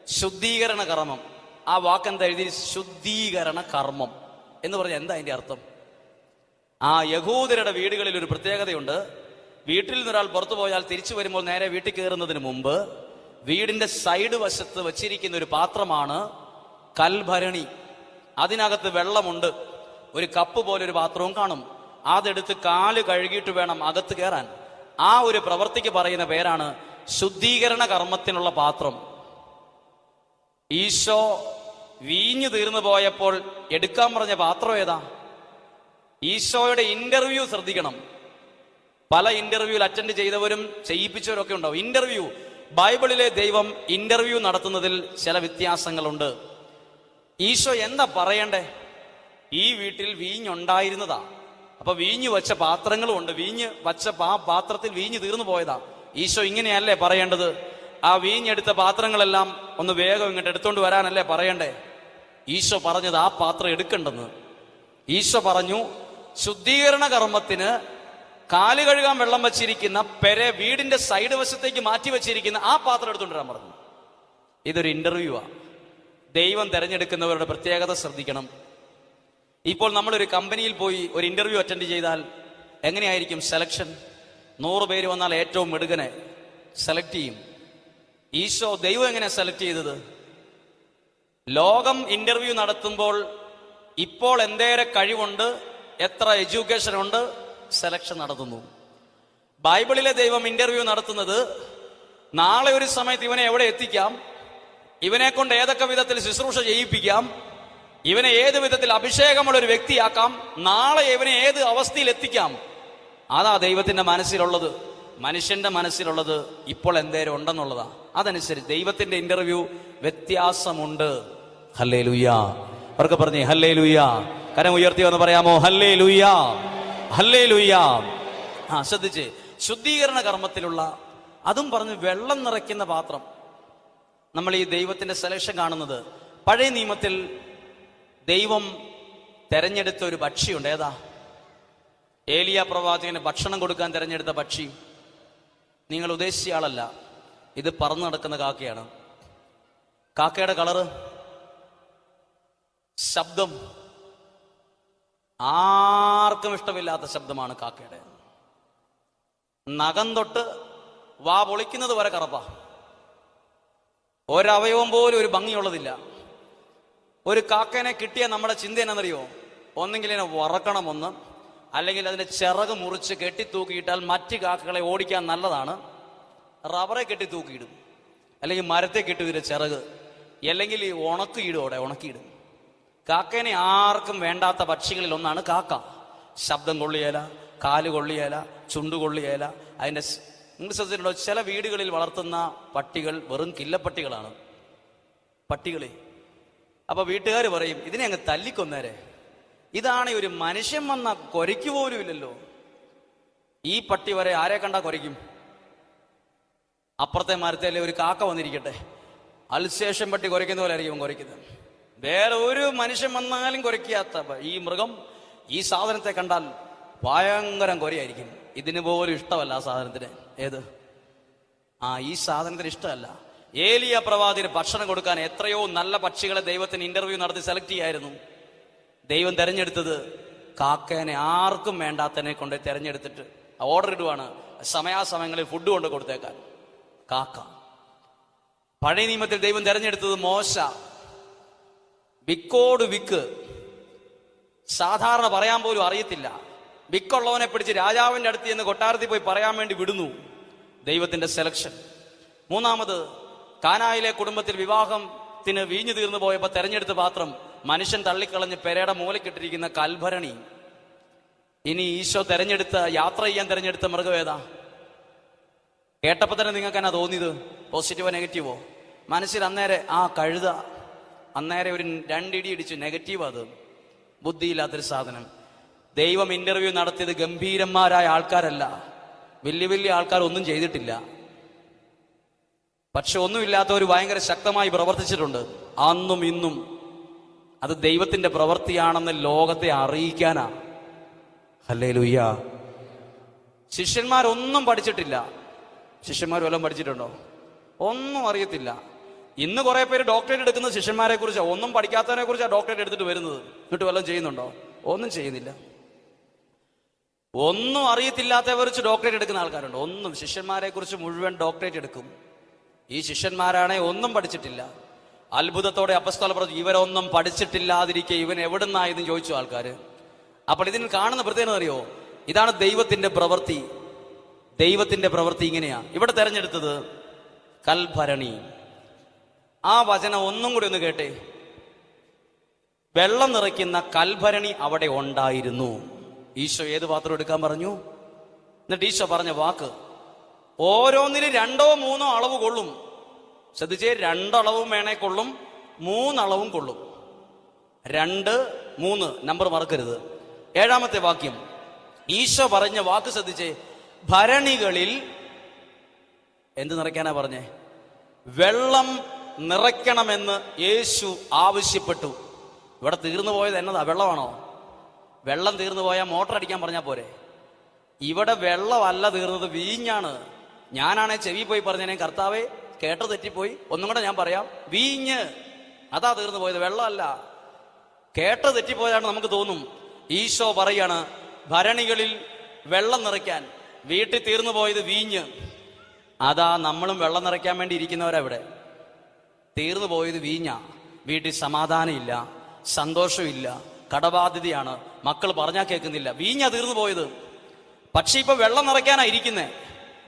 ശുദ്ധീകരണ കർമ്മം. ആ വാക്കെന്താ എഴുതി? ശുദ്ധീകരണ കർമ്മം എന്ന് പറഞ്ഞാൽ എന്താ അതിന്റെ അർത്ഥം? ആ യഹൂദരുടെ വീടുകളിൽ ഒരു പ്രത്യേകതയുണ്ട്. വീട്ടിൽ നിന്നൊരാൾ പുറത്തു പോയാൽ തിരിച്ചു വരുമ്പോൾ നേരെ വീട്ടിൽ കയറുന്നതിന് മുമ്പ് വീടിന്റെ സൈഡ് വശത്ത് വച്ചിരിക്കുന്ന ഒരു പാത്രമാണ് കൽഭരണി. അതിനകത്ത് വെള്ളമുണ്ട്. ഒരു കപ്പ് പോലെ ഒരു പാത്രവും കാണും. അതെടുത്ത് കാൽ കഴുകിയിട്ട് വേണം അകത്ത് കയറാൻ ആ ഒരു പ്രവൃത്തിക്ക് പറയുന്ന പേരാണ് ശുദ്ധീകരണ കർമ്മത്തിനുള്ള പാത്രം. ഈശോ വീഞ്ഞു തീർന്നു പോയപ്പോൾ എടുക്കാൻ പറഞ്ഞ പാത്രം ഏതാ? ഈശോയുടെ ഇന്റർവ്യൂ ശ്രദ്ധിക്കണം. പല ഇന്റർവ്യൂവിൽ അറ്റൻഡ് ചെയ്തവരും ചെയ്യിപ്പിച്ചവരും ഒക്കെ ഉണ്ടാവും. ഇന്റർവ്യൂ ബൈബിളിലെ ദൈവം ഇന്റർവ്യൂ നടത്തുന്നതിൽ ചില വ്യത്യാസങ്ങളുണ്ട്. ഈശോ എന്താ പറയണ്ടേ? ഈ വീട്ടിൽ വീഞ്ഞുണ്ടായിരുന്നതാ. അപ്പൊ വീഞ്ഞു വച്ച പാത്രങ്ങളും ഉണ്ട്. വീഞ്ഞ് വച്ച ആ പാത്രത്തിൽ വീഞ്ഞു തീർന്നു പോയതാ. ഈശോ ഇങ്ങനെയല്ലേ പറയേണ്ടത്? ആ വീഞ്ഞെടുത്ത പാത്രങ്ങളെല്ലാം ഒന്ന് വേഗം ഇങ്ങോട്ട് എടുത്തോണ്ട് വരാനല്ലേ പറയണ്ടേ? ഈശോ പറഞ്ഞത് ആ പാത്രം എടുക്കണ്ടെന്ന്. ഈശോ പറഞ്ഞു ശുദ്ധീകരണ കർമ്മത്തിന് കാൽ കഴുകാൻ വെള്ളം വച്ചിരിക്കുന്ന പെരെ വീടിന്റെ സൈഡ് വശത്തേക്ക് മാറ്റി വെച്ചിരിക്കുന്ന ആ പാത്രം എടുത്തുകൊണ്ട് വരാൻ പറഞ്ഞു. ഇതൊരു ഇന്റർവ്യൂ ആ ദൈവം തിരഞ്ഞെടുക്കുന്നവരുടെ പ്രത്യേകത ശ്രദ്ധിക്കണം. ഇപ്പോൾ നമ്മൾ ഒരു കമ്പനിയിൽ പോയി ഒരു ഇന്റർവ്യൂ അറ്റൻഡ് ചെയ്താൽ എങ്ങനെയായിരിക്കും സെലക്ഷൻ? നൂറ് പേര് വന്നാൽ ഏറ്റവും മിടുകനെ സെലക്ട് ചെയ്യും. ഈശോ ദൈവം എങ്ങനെ സെലക്ട് ചെയ്തത്? ലോകം ഇന്റർവ്യൂ നടത്തുമ്പോൾ ഇപ്പോൾ എന്തേരെ കഴിവുണ്ട് എത്ര എഡ്യൂക്കേഷൻ ഉണ്ട് സെലക്ഷൻ നടത്തുന്നു. ബൈബിളിലെ ദൈവം ഇന്റർവ്യൂ നടത്തുന്നത് നാളെ ഒരു സമയത്ത് ഇവനെ എവിടെ എത്തിക്കാം? ഇവനെ കൊണ്ട് ഏതൊക്കെ വിധത്തിൽ ശുശ്രൂഷ ചെയ്യിപ്പിക്കാം? ഇവനെ ഏത് വിധത്തിൽ അഭിഷേകമുള്ള ഒരു വ്യക്തിയാക്കാം? നാളെ ഇവനെ ഏത് അവസ്ഥയിൽ എത്തിക്കാം? അതാ ദൈവത്തിന്റെ മനസ്സിലുള്ളത്. മനുഷ്യന്റെ മനസ്സിലുള്ളത് ഇപ്പോൾ എന്തേലും ഉണ്ടെന്നുള്ളതാ. അതനുസരിച്ച് ദൈവത്തിന്റെ ഇന്റർവ്യൂ വ്യത്യാസമുണ്ട്. ഹല്ലേ ലുയ്യ അവർക്ക് പറഞ്ഞേ ഹല്ലേ ലുയ്യ കരം ഉയർത്തി എന്ന് പറയാമോ? ഹല്ലേ ലുയ്യ ഹല്ലേ ആ ശ്രദ്ധിച്ച്. ശുദ്ധീകരണ കർമ്മത്തിലുള്ള അതും പറഞ്ഞ് വെള്ളം നിറയ്ക്കുന്ന പാത്രം നമ്മൾ ഈ ദൈവത്തിന്റെ സെലക്ഷൻ കാണുന്നത്. പഴയ നിയമത്തിൽ ദൈവം തെരഞ്ഞെടുത്ത ഒരു പക്ഷിയുണ്ട്. ഏതാ? ഏലിയ പ്രവാചകന് ഭക്ഷണം കൊടുക്കാൻ തെരഞ്ഞെടുത്ത പക്ഷി. നിങ്ങൾ ഉദ്ദേശിച്ച ആളല്ല. ഇത് പറന്നു നടക്കുന്ന കാക്കയാണ്. കാക്കയുടെ കളറ് ശബ്ദം. ആർക്കും ഇഷ്ടമില്ലാത്ത ശബ്ദമാണ് കാക്കയുടെ. നഖം തൊട്ട് വാ പൊളിക്കുന്നത് വരെ കറപ്പാ. ഒരവയവം പോലും ഒരു ഭംഗിയുള്ളതില്ല. ഒരു കാക്കേനെ കിട്ടിയ നമ്മുടെ ചിന്ത എന്നറിയോ ഒന്നെങ്കിൽ ഇതിനെ വറക്കണം ഒന്ന് അല്ലെങ്കിൽ അതിന്റെ ചിറക് മുറിച്ച് കെട്ടിത്തൂക്കിയിട്ടാൽ മറ്റ് കാക്കകളെ ഓടിക്കാൻ നല്ലതാണ്. റബറെ കെട്ടി തൂക്കിയിടും അല്ലെങ്കിൽ മരത്തെ കെട്ടി ചിറക്. അല്ലെങ്കിൽ ഈ ഉണക്കിയിടും അവിടെ ഉണക്കിയിടും. കാക്കേനെ ആർക്കും വേണ്ടാത്ത പക്ഷികളിൽ ഒന്നാണ് കാക്ക. ശബ്ദം കൊള്ളിയേല കാൽ കൊള്ളിയേല ചുണ്ടു കൊള്ളിയേല. അതിന്റെ നിങ്ങൾ ശ്രദ്ധിച്ചിട്ടുണ്ടോ? ചില വീടുകളിൽ വളർത്തുന്ന പട്ടികൾ വെറും കില്ലപ്പട്ടികളാണ്. പട്ടികളെ. അപ്പൊ വീട്ടുകാർ പറയും ഇതിനെ അങ്ങ് തല്ലിക്കൊന്നേരെ. ഇതാണ് ഒരു മനുഷ്യൻ വന്ന കൊരയ്ക്ക് പോലും ഇല്ലല്ലോ. ഈ പട്ടി വരെ ആരെ കണ്ടാ കൊരയ്ക്കും? അപ്പുറത്തെ മരത്തിലെ ഒരു കാക്ക വന്നിരിക്കട്ടെ. അൽശേഷം പട്ടി കുരയ്ക്കുന്ന പോലെ ആയിരിക്കും കുരയ്ക്കുന്നത്. വേറെ ഒരു മനുഷ്യൻ വന്നാലും കുരയ്ക്കാത്ത പ- ഈ മൃഗം ഈ സാധനത്തെ കണ്ടാൽ ഭയങ്കരം കുറയായിരിക്കും ഇതിന് പോലും ഇഷ്ടമല്ല ആ സാധനത്തിന്. ഏത്? ആ ഈ സാധനത്തിന് ഇഷ്ടമല്ല. ഏലിയ പ്രവാചകന് ഭക്ഷണം കൊടുക്കാൻ എത്രയോ നല്ല പക്ഷികളെ ദൈവത്തിന് ഇന്റർവ്യൂ നടത്തി സെലക്ട് ചെയ്യായിരുന്നു. ദൈവം തെരഞ്ഞെടുത്തത് കാക്കേനെ ആർക്കും വേണ്ടാത്തതിനെ കൊണ്ട് തെരഞ്ഞെടുത്തിട്ട് ഓർഡർ ഇടുവാണ്. സമയാസമയങ്ങളിൽ ഫുഡ് കൊണ്ട് കൊടുത്തേക്കാൻ. കാക്ക. പഴയ നിയമത്തിൽ ദൈവം തെരഞ്ഞെടുത്തത് മോശ. വിക്കോട് വിക്ക്. സാധാരണ പറയാൻ പോലും അറിയത്തില്ല. വിക്കുള്ളവനെ പിടിച്ച് രാജാവിന്റെ അടുത്ത് ചെന്ന് കൊട്ടാരത്തിൽ പോയി പറയാൻ വേണ്ടി വിടുന്നു ദൈവത്തിന്റെ സെലക്ഷൻ മൂന്നാമത് കാനായിലെ കുടുംബത്തിൽ വിവാഹത്തിന് വീഞ്ഞു തീർന്നു പോയപ്പോൾ തെരഞ്ഞെടുത്ത പാത്രം മനുഷ്യൻ തള്ളിക്കളഞ്ഞ് പെരയുടെ മൂലക്കിട്ടിരിക്കുന്ന കൽഭരണി. ഇനി ഈശോ തെരഞ്ഞെടുത്ത യാത്ര ചെയ്യാൻ തെരഞ്ഞെടുത്ത മൃഗവേദ കേട്ടപ്പോ തന്നെ നിങ്ങൾക്ക് എന്നാ തോന്നിയത് പോസിറ്റീവോ നെഗറ്റീവോ മനസ്സിൽ അന്നേരെ ആ കഴുത അന്നേരെ ഒരു രണ്ടിടി ഇടിച്ചു നെഗറ്റീവ് അത്. ബുദ്ധിയില്ലാത്തൊരു സാധനം. ദൈവം ഇന്റർവ്യൂ നടത്തിയത് ഗംഭീരന്മാരായ ആൾക്കാരല്ല. വലിയ വലിയ ആൾക്കാർ ഒന്നും ചെയ്തിട്ടില്ല. പക്ഷെ ഒന്നുമില്ലാത്തവർ ഭയങ്കര ശക്തമായി പ്രവർത്തിച്ചിട്ടുണ്ട്. അന്നും ഇന്നും അത് ദൈവത്തിന്റെ പ്രവൃത്തിയാണെന്ന് ലോകത്തെ അറിയിക്കാനാ. അല്ലേ ലുയ്യ ശിഷ്യന്മാരൊന്നും പഠിച്ചിട്ടില്ല. ശിഷ്യന്മാർ വല്ലതും പഠിച്ചിട്ടുണ്ടോ? ഒന്നും അറിയത്തില്ല. ഇന്ന് കുറെ പേര് ഡോക്ടറേറ്റ് എടുക്കുന്ന ശിഷ്യന്മാരെ കുറിച്ചാണ് ഒന്നും പഠിക്കാത്തവനെ കുറിച്ചാണ് ഡോക്ടറേറ്റ് എടുത്തിട്ട് വരുന്നത്. എന്നിട്ട് വല്ലതും ചെയ്യുന്നുണ്ടോ? ഒന്നും ചെയ്യുന്നില്ല. ഒന്നും അറിയത്തില്ലാത്തവരെ കുറിച്ച് ഡോക്ടറേറ്റ് എടുക്കുന്ന ആൾക്കാരുണ്ട്. ഒന്നും ശിഷ്യന്മാരെ കുറിച്ച് മുഴുവൻ ഡോക്ടറേറ്റ് എടുക്കും. ഈ ശിഷ്യന്മാരാണെ ഒന്നും പഠിച്ചിട്ടില്ല. അത്ഭുതത്തോടെ അപ്പസ്തോല പറഞ്ഞു ഇവരൊന്നും പഠിച്ചിട്ടില്ലാതിരിക്കെ ഇവൻ എവിടുന്നായെന്ന് ചോദിച്ചു ആൾക്കാർ അപ്പോൾ ഇതിന് കാണുന്ന പ്രത്യേകത അറിയോ ഇതാണ് ദൈവത്തിന്റെ പ്രവൃത്തി. ദൈവത്തിന്റെ പ്രവൃത്തി ഇങ്ങനെയാ. ഇവിടെ തെരഞ്ഞെടുത്തത് കൽഭരണി. ആ വചനം ഒന്നും കൂടി ഒന്ന് കേട്ടെ. വെള്ളം നിറയ്ക്കുന്ന കൽഭരണി അവിടെ ഉണ്ടായിരുന്നു. ഈശോ ഏത് പാത്രം എടുക്കാൻ പറഞ്ഞു? എന്നിട്ട് ഈശോ പറഞ്ഞ വാക്ക് ഓരോന്നിനും രണ്ടോ മൂന്നോ അളവ് കൊള്ളും. ശ്രദ്ധിച്ചേ രണ്ടളവും വേണേ കൊള്ളും മൂന്നളവും കൊള്ളും. രണ്ട് മൂന്ന് നമ്പർ മറക്കരുത്. ഏഴാമത്തെ വാക്യം ഈശോ പറഞ്ഞ വാക്ക് ശ്രദ്ധിച്ചേ ഭരണികളിൽ എന്ത് നിറയ്ക്കാനാ പറഞ്ഞേ? വെള്ളം നിറയ്ക്കണമെന്ന് യേശു ആവശ്യപ്പെട്ടു. ഇവിടെ തീർന്നു പോയത് എന്നതാ വെള്ളമാണോ? വെള്ളം തീർന്നു പോയാൽ മോട്ടർ അടിക്കാൻ പറഞ്ഞാൽ പോരെ. ഇവിടെ വെള്ളമല്ല തീർന്നത് വീഞ്ഞാണ്. ഞാനാണെ ചെവി പോയി പറഞ്ഞേനെ കർത്താവെ കേട്ട് തെറ്റിപ്പോയി. ഒന്നും കൂടെ ഞാൻ പറയാം. വീഞ്ഞ്. അതാ തീർന്നു പോയത് വെള്ളമല്ല. കേട്ട് തെറ്റിപ്പോയതാണ് നമുക്ക് തോന്നും. ഈശോ പറയാണ് ഭരണികളിൽ വെള്ളം നിറയ്ക്കാൻ വീട്ടിൽ തീർന്നു പോയത് വീഞ്ഞ്. അതാ നമ്മളും വെള്ളം നിറയ്ക്കാൻ വേണ്ടി ഇരിക്കുന്നവരാ ഇവിടെ തീർന്നു പോയത് വീഞ്ഞ. വീട്ടിൽ സമാധാനമില്ല സന്തോഷമില്ല കടബാധ്യതയാണ്. മക്കൾ പറഞ്ഞാൽ കേൾക്കുന്നില്ല. വീഞ്ഞ തീർന്നു പോയത്. പക്ഷെ ഇപ്പൊ വെള്ളം നിറയ്ക്കാനാ ഇരിക്കുന്നേ.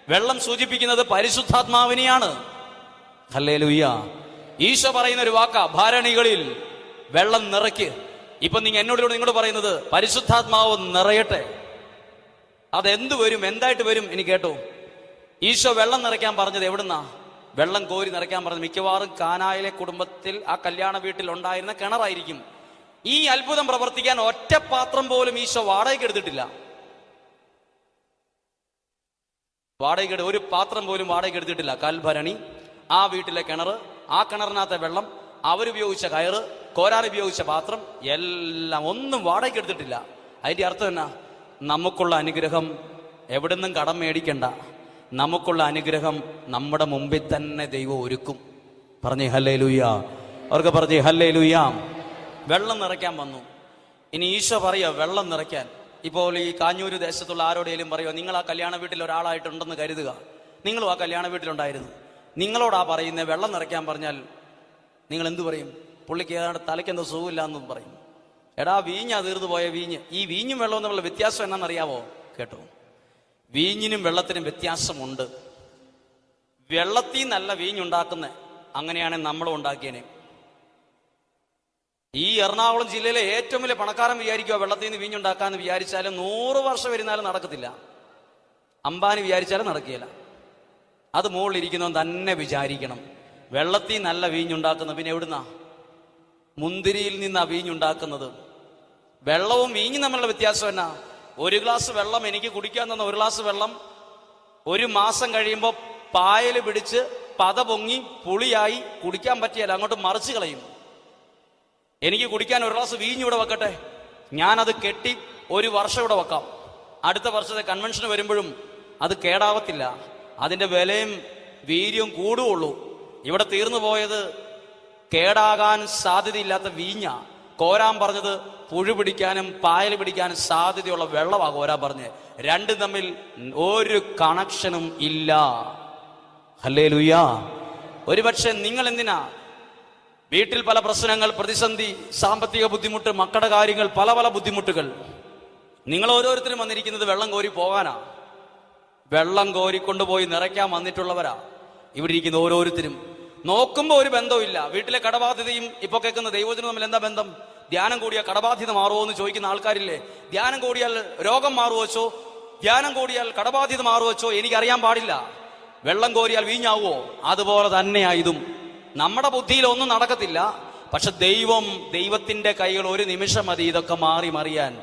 വെള്ളം സൂചിപ്പിക്കുന്നത് പരിശുദ്ധാത്മാവിനെയാണ്. ഹല്ലേ ലുയ്യ ഈശോ പറയുന്ന ഒരു വാക്ക ഭാരണികളിൽ വെള്ളം നിറയ്ക്ക്. ഇപ്പൊ നിങ്ങൾ എന്നോട് നിങ്ങളോട് പറയുന്നത് പരിശുദ്ധാത്മാവ് നിറയട്ടെ. അതെന്ത് വരും എന്തായിട്ട് വരും എനിക്ക് കേട്ടോ. ഈശോ വെള്ളം നിറയ്ക്കാൻ പറഞ്ഞത് എവിടുന്നാ? വെള്ളം കോരി നിറയ്ക്കാൻ പറഞ്ഞത് മിക്കവാറും കാനായിലെ കുടുംബത്തിൽ ആ കല്യാണ വീട്ടിൽ ഉണ്ടായിരുന്ന കിണറായിരിക്കും. ഈ അത്ഭുതം പ്രവർത്തിക്കാൻ ഒറ്റ പാത്രം പോലും ഈശോ വാടകയ്ക്ക് എടുത്തിട്ടില്ല. വാടകയ്ക്ക് ഒരു പാത്രം പോലും വാടകയ്ക്ക് എടുത്തിട്ടില്ല. കൽഭരണി ആ വീട്ടിലെ കിണർ ആ കിണറിനകത്തെ വെള്ളം അവരുപയോഗിച്ച കയറ് കോരാൻ ഉപയോഗിച്ച പാത്രം എല്ലാം ഒന്നും വാടകയ്ക്ക് എടുത്തിട്ടില്ല. അതിന്റെ അർത്ഥം എന്നാ? നമുക്കുള്ള അനുഗ്രഹം എവിടുന്നും കടം മേടിക്കണ്ട. നമുക്കുള്ള അനുഗ്രഹം നമ്മുടെ മുമ്പിൽ തന്നെ ദൈവം ഒരുക്കും. പറഞ്ഞേ ഹല്ലേ ലുയ്യ അവർക്ക് പറഞ്ഞേ ഹല്ലേ ലുയ്യ വെള്ളം നിറയ്ക്കാൻ വന്നു. ഇനി ഈശോ പറയുക വെള്ളം നിറയ്ക്കാൻ. ഇപ്പോൾ ഈ കാഞ്ഞൂര് ദേശത്തുള്ള ആരോടെങ്കിലും പറയുക നിങ്ങൾ ആ കല്യാണ വീട്ടിൽ ഒരാളായിട്ടുണ്ടെന്ന് കരുതുക. നിങ്ങളും ആ കല്യാണ വീട്ടിലുണ്ടായിരുന്നു. നിങ്ങളോടാ പറയുന്നത് വെള്ളം നിറയ്ക്കാൻ പറഞ്ഞാൽ നിങ്ങൾ എന്തു പറയും? പുള്ളിക്ക് ഏതാണ്ട് തലയ്ക്ക് എന്തോ സുഖമില്ല എന്നും പറയും. എടാ വീഞ്ഞാ തീർന്നു പോയ വീഞ്ഞ്. ഈ വീഞ്ഞും വെള്ളവും തമ്മിലുള്ള വ്യത്യാസം എന്നാണെന്നറിയാവോ? കേട്ടോ. വീഞ്ഞിനും വെള്ളത്തിനും വ്യത്യാസമുണ്ട്. വെള്ളത്തിൽ നല്ല വീഞ്ഞുണ്ടാക്കുന്നത് അങ്ങനെയാണ് നമ്മൾ ഉണ്ടാക്കിയനെ. ഈ എറണാകുളം ജില്ലയിലെ ഏറ്റവും വലിയ പണക്കാരൻ വിചാരിക്കുക വെള്ളത്തിൽ നിന്ന് വീഞ്ഞുണ്ടാക്കാന്ന് വിചാരിച്ചാലും നൂറ് വർഷം വരുന്നാലും നടക്കത്തില്ല. അംബാനി വിചാരിച്ചാലും നടക്കുകയില്ല. അത് മുകളിലിരിക്കുന്നവൻ തന്നെ വിചാരിക്കണം. വെള്ളത്തിൽ നല്ല വീഞ്ഞുണ്ടാക്കുന്നത്. പിന്നെ എവിടുന്നാ? മുന്തിരിയിൽ നിന്നാ വീഞ്ഞുണ്ടാക്കുന്നത്. വെള്ളവും വീഞ്ഞും തമ്മിലുള്ള വ്യത്യാസം എന്നാ? ഒരു ഗ്ലാസ് വെള്ളം എനിക്ക് കുടിക്കാൻ തന്ന ഒരു ഗ്ലാസ് വെള്ളം ഒരു മാസം കഴിയുമ്പോൾ പായൽ പിടിച്ച് പത പൊങ്ങി പുളിയായി കുടിക്കാൻ പറ്റിയാൽ അങ്ങോട്ട് മറിച്ച് കളയും. എനിക്ക് കുടിക്കാൻ ഒരു ഗ്ലാസ് വീഞ്ഞ് ഇവിടെ വെക്കട്ടെ? ഞാനത് കെട്ടി ഒരു വർഷം ഇവിടെ വെക്കാം. അടുത്ത വർഷത്തെ കൺവെൻഷൻ വരുമ്പോഴും അത് കേടാവത്തില്ല. അതിന്റെ വിലയും വീര്യവും കൂടുകയുള്ളൂ ഇവിടെ തീർന്നു പോയത് കേടാകാൻ സാധ്യതയില്ലാത്ത വീഞ്ഞ. കോരാൻ പറഞ്ഞത് പുഴു പിടിക്കാനും പായൽ പിടിക്കാനും സാധ്യതയുള്ള വെള്ളമാ കോരാൻ പറഞ്ഞ്. രണ്ടും തമ്മിൽ ഒരു കണക്ഷനും ഇല്ല. അല്ലേ ലുയ്യ ഒരുപക്ഷെ നിങ്ങൾ എന്തിനാ വീട്ടിൽ പല പ്രശ്നങ്ങൾ പ്രതിസന്ധി സാമ്പത്തിക ബുദ്ധിമുട്ട് മക്കളുടെ കാര്യങ്ങൾ പല പല ബുദ്ധിമുട്ടുകൾ. നിങ്ങൾ ഓരോരുത്തരും വന്നിരിക്കുന്നത് വെള്ളം കോരി പോകാനാ. വെള്ളം കോരിക്കൊണ്ടുപോയി നിറയ്ക്കാൻ വന്നിട്ടുള്ളവരാ. ഇവിടെ ഇരിക്കുന്ന ഓരോരുത്തരും. നോക്കുമ്പോൾ ഒരു ബന്ധമില്ല വീട്ടിലെ കടബാധ്യതയും ഇപ്പൊ കേൾക്കുന്ന ദൈവത്തിനും തമ്മിൽ എന്താ ബന്ധം? ധ്യാനം കൂടിയാൽ കടബാധ്യത മാറുമോ എന്ന് ചോദിക്കുന്ന ആൾക്കാരില്ലേ? ധ്യാനം കൂടിയാൽ രോഗം മാറുവച്ചോ ധ്യാനം കൂടിയാൽ കടബാധ്യത മാറുവച്ചോ എനിക്കറിയാൻ പാടില്ല. വെള്ളം കോരിയാൽ വീഞ്ഞാവോ അതുപോലെ തന്നെയാ ഇതും നമ്മുടെ ബുദ്ധിയിൽ ഒന്നും നടക്കത്തില്ല. പക്ഷെ ദൈവം ദൈവത്തിന്റെ കൈകൾ ഒരു നിമിഷം മതി. ഇതൊക്കെ മാറി മറിയാൻ.